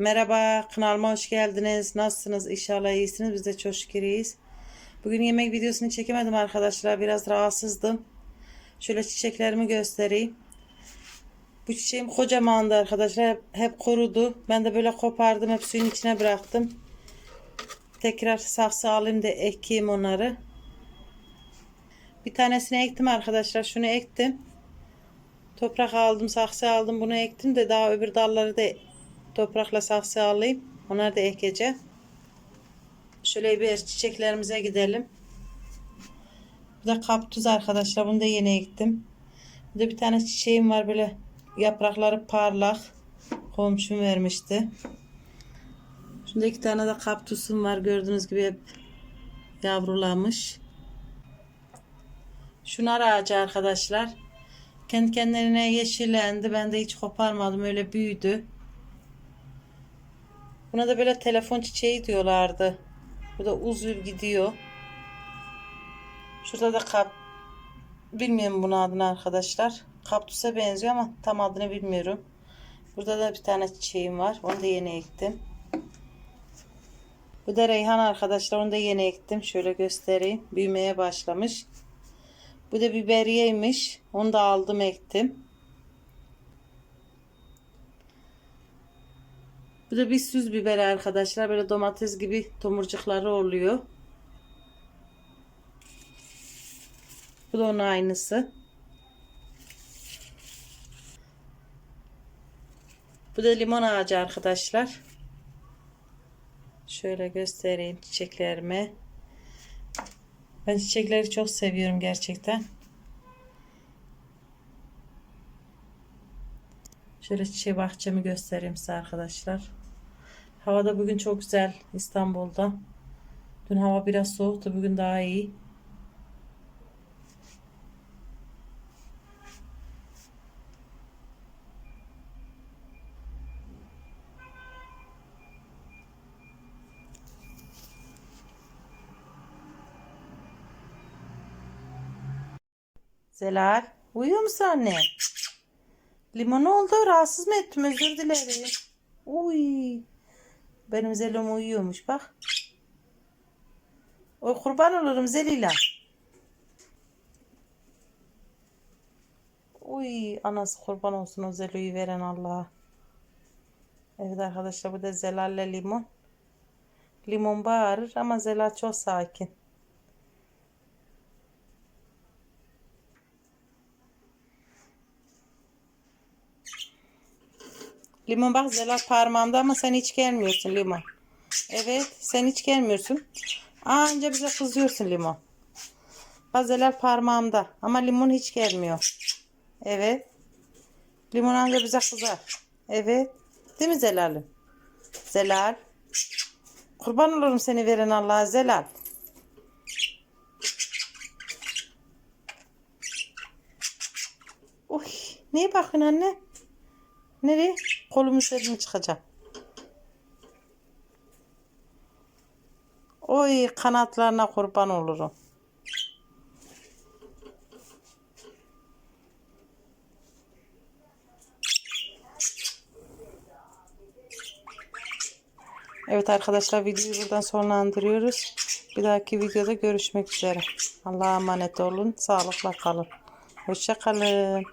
Merhaba, kanalıma hoş geldiniz. Nasılsınız? İnşallah iyisiniz. Biz de çok şükür iyiyiz. Bugün yemek videosunu çekemedim arkadaşlar. Biraz rahatsızdım. Şöyle çiçeklerimi göstereyim. Bu çiçeğim kocamandı arkadaşlar. Hep, hep kurudu. Ben de böyle kopardım. Hep suyun içine bıraktım. Tekrar saksı alayım da ekeyim onları. Bir tanesini ektim arkadaşlar. Şunu ektim. Toprak aldım, saksı aldım. Bunu ektim de daha öbür dalları da toprakla saksı alayım. Onları da ekeceğim. Şöyle bir çiçeklerimize gidelim. Bu da kaptuz arkadaşlar. Bunu da yeni ektim. Bu da bir tane çiçeğim var böyle yaprakları parlak. Komşum vermişti. Şimdi iki tane de kaptusum var. Gördüğünüz gibi hep yavrulamış. Şunar ağacı arkadaşlar. Kendi kendilerine yeşillendi. Ben de hiç koparmadım. Öyle büyüdü. Buna da böyle telefon çiçeği diyorlardı. Bu da uzun gidiyor. Şurada da kap bilmiyorum bunun adını arkadaşlar. Kaptusa benziyor ama tam adını bilmiyorum. Burada da bir tane çiçeğim var. Onu da yeni ektim. Bu da reyhan arkadaşlar. Onu da yeni ektim. Şöyle göstereyim. Büyümeye başlamış. Bu da biberiyeymiş. Onu da aldım ektim. Bu da bir süz biber arkadaşlar. Böyle domates gibi tomurcukları oluyor. Bu da onun aynısı. Bu da limon ağacı arkadaşlar. Şöyle göstereyim çiçeklerimi. Ben çiçekleri çok seviyorum gerçekten. Şöyle çiçeği bahçemi göstereyim size arkadaşlar. Hava da bugün çok güzel İstanbul'da. Dün hava biraz soğuktu. Bugün daha iyi. Zelal, uyuyor musun anne? Limon oldu. Rahatsız mı ettim? Özür dilerim. Uy. Benim Zelom uyuyormuş bak. O kurban olurum Zelila. Uy anası kurban olsun o Zelo'yu veren Allah'a. Evet arkadaşlar bu da Zelal'le limon. Limon bağırır ama Zelal çok sakin. Limon bak Zelal parmağımda ama sen hiç gelmiyorsun limon. Evet sen hiç gelmiyorsun. Anca bize kızıyorsun limon. Bak Zelal parmağımda ama limon hiç gelmiyor. Evet. Limon anca bize kızar. Evet. Değil mi Zelal'im? Zelal. Kurban olurum seni veren Allah'a Zelal. Uy, neye bakın anne? Nereye? Kolum üzerine çıkacağım. Oy kanatlarına kurban olurum. Evet arkadaşlar videoyu buradan sonlandırıyoruz. Bir dahaki videoda görüşmek üzere. Allah'a emanet olun. Sağlıkla kalın. Hoşça kalın.